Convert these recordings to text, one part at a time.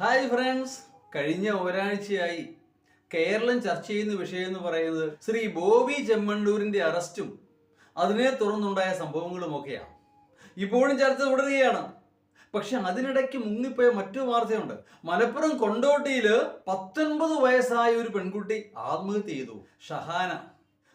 Hi friends. കഴിഞ്ഞ ഒരാഴ്ചയായി കേരളം ചർച്ച ചെയ്യുന്ന വിഷയം എന്ന് പറയുന്നത് ശ്രീ ബോബി ചെമ്മണ്ടൂരിന്റെ അറസ്റ്റും അതിനെ തുടർന്നുണ്ടായ സംഭവങ്ങളും ഒക്കെയാണ്. ഇപ്പോഴും ചർച്ച തുടരുകയാണ്. പക്ഷെ അതിനിടയ്ക്ക് മുങ്ങിപ്പോയ മറ്റു വാർത്തയുണ്ട്. മലപ്പുറം കൊണ്ടോട്ടിയിൽ പത്തൊൻപത് വയസ്സായ ഒരു പെൺകുട്ടി ആത്മഹത്യ ചെയ്തു. ഷഹാന.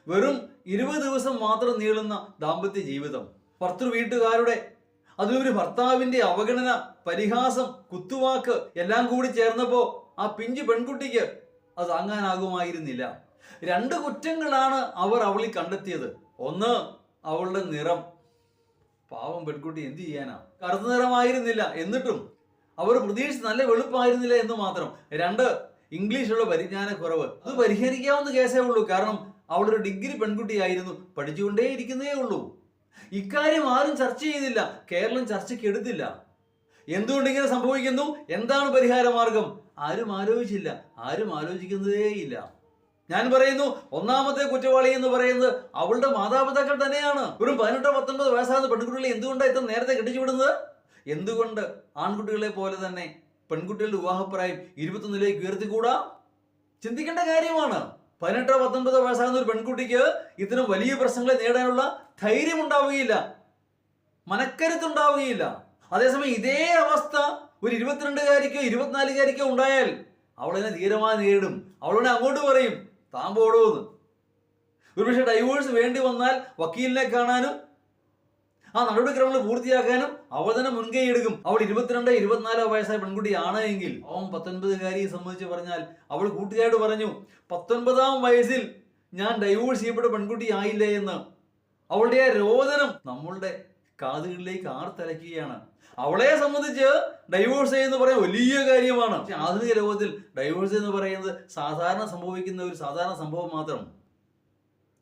വെറും ഇരുപത് ദിവസം മാത്രം നീളുന്ന ദാമ്പത്യ ജീവിതം. ഭർത്തൃ വീട്ടുകാരുടെ അതിലൊരു ഭർത്താവിന്റെ അവഗണന പരിഹാസം കുത്തുവാക്ക് എല്ലാം കൂടി ചേർന്നപ്പോ ആ പിഞ്ചു പെൺകുട്ടിക്ക് അത് താങ്ങാനാകുമായിരുന്നില്ല. രണ്ട് കുറ്റങ്ങളാണ് അവർ അവളിൽ കണ്ടെത്തിയത്. ഒന്ന് അവളുടെ നിറം. പാവം പെൺകുട്ടി എന്ത് ചെയ്യാനാ? കറുത്ത നിറമായിരുന്നില്ല. എന്നിട്ടും അവർ പ്രതീക്ഷിച്ച് നല്ല വെളുപ്പായിരുന്നില്ല എന്ന് മാത്രം. രണ്ട് ഇംഗ്ലീഷുള്ള പരിജ്ഞാന കുറവ് അത് പരിഹരിക്കാവുന്ന കേസേ ഉള്ളൂ. കാരണം അവളൊരു ഡിഗ്രി പെൺകുട്ടിയായിരുന്നു. പഠിച്ചുകൊണ്ടേ ഇരിക്കുന്നേ ഉള്ളൂ. ഇക്കാര്യം ആരും ചർച്ച ചെയ്തില്ല. കേരളം ചർച്ചയ്ക്ക് എടുത്തില്ല. എന്തുകൊണ്ട് ഇങ്ങനെ സംഭവിക്കുന്നു? എന്താണ് പരിഹാര മാർഗം ആരും ആലോചിച്ചില്ല. ആരും ആലോചിക്കുന്നതേയില്ല ഞാൻ പറയുന്നു ഒന്നാമത്തെ കുറ്റവാളി എന്ന് പറയുന്നത് അവളുടെ മാതാപിതാക്കൾ തന്നെയാണ്. ഒരു പതിനെട്ടോ പത്തൊൻപത് വയസ്സാകുന്ന പെൺകുട്ടികളെ എന്തുകൊണ്ടാണ് ഇത്ര നേരത്തെ കെട്ടിച്ചു വിടുന്നത് എന്തുകൊണ്ട് ആൺകുട്ടികളെ പോലെ തന്നെ പെൺകുട്ടികളുടെ വിവാഹപ്രായം ഇരുപത്തൊന്നിലേക്ക് ഉയർത്തിക്കൂടാ? ചിന്തിക്കേണ്ട കാര്യമാണ്. പതിനെട്ടോ പത്തൊൻപതോ വയസ്സാകുന്ന ഒരു പെൺകുട്ടിക്ക് ഇത്തരം വലിയ പ്രശ്നങ്ങളെ നേടാനുള്ള ധൈര്യം ഉണ്ടാവുകയില്ല മനക്കരുത്തുണ്ടാവുകയില്ല. അതേസമയം ഇതേ അവസ്ഥ ഒരു ഇരുപത്തിരണ്ടുകാരിക്കോ ഇരുപത്തിനാലുകാരിക്കോ ഉണ്ടായാൽ അവളതിനെ ധീരമായി നേരിടും. അവളോടെ അങ്ങോട്ട് പറയും താൻ ഒരുപക്ഷെ ഡൈവോഴ്സ് വേണ്ടി വന്നാൽ വക്കീലിനെ കാണാനും ആ നടപടിക്രമങ്ങൾ പൂർത്തിയാക്കാനും അവൾ തന്നെ മുൻകൈ എടുക്കും. അവൾ ഇരുപത്തിരണ്ട് ഇരുപത്തിനാലോ വയസ്സായ പെൺകുട്ടിയാണ് എങ്കിൽ അവൻ പത്തൊൻപതുകാരിയെ സംബന്ധിച്ച് പറഞ്ഞാൽ അവൾ കൂട്ടുകാരോട് പറഞ്ഞു പത്തൊൻപതാം വയസ്സിൽ ഞാൻ ഡൈവോഴ്സ് ചെയ്യപ്പെട്ട പെൺകുട്ടി ആയില്ലേ എന്ന്. അവളുടെ ആ രോദനം നമ്മളുടെ കാതുകളിലേക്ക് ആർത്തലയ്ക്കുകയാണ് അവളെ സംബന്ധിച്ച് ഡൈവോഴ്സ് എന്ന് പറയുന്നത് വലിയ കാര്യമാണ്. പക്ഷെ ആധുനിക ലോകത്തിൽ ഡൈവോഴ്സ് എന്ന് പറയുന്നത് സാധാരണ സംഭവിക്കുന്ന ഒരു സാധാരണ സംഭവം മാത്രം.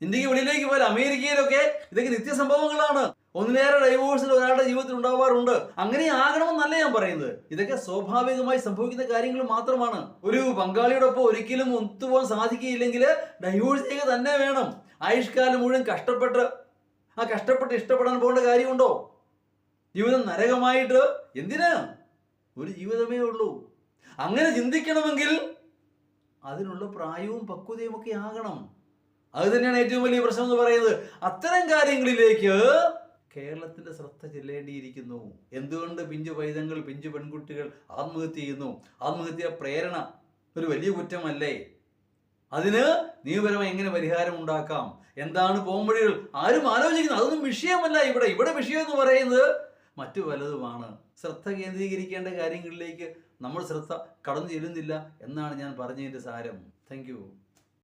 ഇന്ത്യയ്ക്ക് വെളിയിലേക്ക് പോയാൽ അമേരിക്കയിലൊക്കെ ഇതൊക്കെ നിത്യസംഭവങ്ങളാണ്. ഒന്നിലേറെ ഡൈവോഴ്സിൽ ഒരാളുടെ ജീവിതത്തിൽ ഉണ്ടാവാറുണ്ട്. അങ്ങനെ ആകണമെന്നല്ല ഞാൻ പറയുന്നത്. ഇതൊക്കെ സ്വാഭാവികമായി സംഭവിക്കുന്ന കാര്യങ്ങൾ മാത്രമാണ്. ഒരു പങ്കാളിയോടൊപ്പം ഒരിക്കലും ഒത്തുപോകാൻ സാധിക്കുകയില്ലെങ്കിൽ ഡൈവോഴ്സ് ചെയ്യുക തന്നെ വേണം. ആയുഷ്കാലം മുഴുവൻ കഷ്ടപ്പെട്ട് ആ കഷ്ടപ്പെട്ട് ഇഷ്ടപ്പെടാൻ പോകേണ്ട കാര്യമുണ്ടോ? ജീവിതം നരകമായിട്ട് എന്തിനാ? ഒരു ജീവിതമേ ഉള്ളൂ. അങ്ങനെ ചിന്തിക്കണമെങ്കിൽ അതിനുള്ള പ്രായവും പക്വതയും ഒക്കെ ആകണം. അത് തന്നെയാണ് ഏറ്റവും വലിയ പ്രശ്നം എന്ന് പറയുന്നത്. അത്തരം കാര്യങ്ങളിലേക്ക് കേരളത്തിന്റെ ശ്രദ്ധ ചെല്ലേണ്ടിയിരിക്കുന്നു. എന്തുകൊണ്ട് പിഞ്ചു പൈതങ്ങൾ പിഞ്ചു പെൺകുട്ടികൾ ആത്മഹത്യ ചെയ്യുന്നു? ആത്മഹത്യ പ്രേരണ ഒരു വലിയ കുറ്റമല്ലേ? അതിന് നിയമപരമായി എങ്ങനെ പരിഹാരം ഉണ്ടാക്കാം? എന്താണ് പോംവഴികൾ? ആരും ആലോചിക്കുന്നു അതൊന്നും വിഷയമല്ല ഇവിടെ. ഇവിടെ വിഷയം എന്ന് പറയുന്നത് മറ്റു പലതുമാണ്. ശ്രദ്ധ കേന്ദ്രീകരിക്കേണ്ട കാര്യങ്ങളിലേക്ക് നമ്മൾ ശ്രദ്ധ കടന്നു ചെല്ലുന്നില്ല എന്നാണ് ഞാൻ പറഞ്ഞതിന്റെ സാരം. താങ്ക്